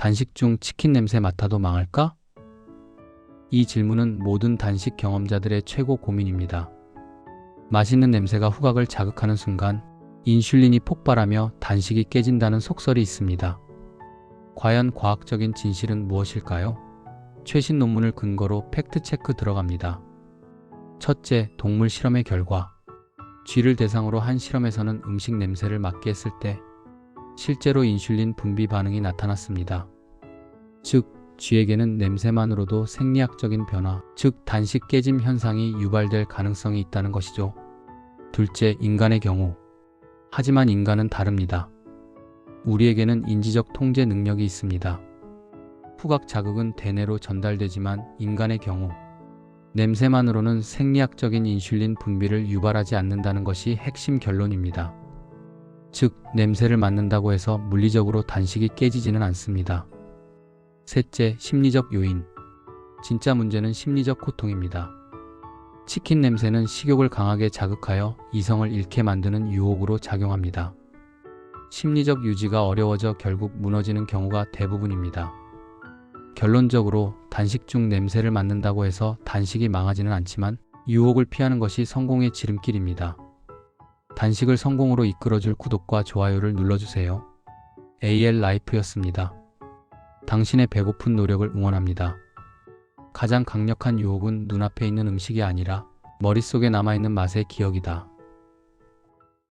단식 중 치킨 냄새 맡아도 망할까? 이 질문은 모든 단식 경험자들의 최고 고민입니다. 맛있는 냄새가 후각을 자극하는 순간 인슐린이 폭발하며 단식이 깨진다는 속설이 있습니다. 과연 과학적인 진실은 무엇일까요? 최신 논문을 근거로 팩트체크 들어갑니다. 첫째, 동물 실험의 결과. 쥐를 대상으로 한 실험에서는 음식 냄새를 맡게 했을 때 실제로 인슐린 분비 반응이 나타났습니다. 즉, 쥐에게는 냄새만으로도 생리학적인 변화, 즉 단식 깨짐 현상이 유발될 가능성이 있다는 것이죠. 둘째, 인간의 경우. 하지만 인간은 다릅니다. 우리에게는 인지적 통제 능력이 있습니다. 후각 자극은 대뇌로 전달되지만 인간의 경우 냄새만으로는 생리학적인 인슐린 분비를 유발하지 않는다는 것이 핵심 결론입니다. 즉, 냄새를 맡는다고 해서 물리적으로 단식이 깨지지는 않습니다. 셋째, 심리적 요인. 진짜 문제는 심리적 고통입니다. 치킨 냄새는 식욕을 강하게 자극하여 이성을 잃게 만드는 유혹으로 작용합니다. 심리적 유지가 어려워져 결국 무너지는 경우가 대부분입니다. 결론적으로 단식 중 냄새를 맡는다고 해서 단식이 망하지는 않지만 유혹을 피하는 것이 성공의 지름길입니다. 단식을 성공으로 이끌어줄 구독과 좋아요를 눌러주세요. AL 라이프였습니다. 당신의 배고픈 노력을 응원합니다. 가장 강력한 유혹은 눈앞에 있는 음식이 아니라 머릿속에 남아있는 맛의 기억이다.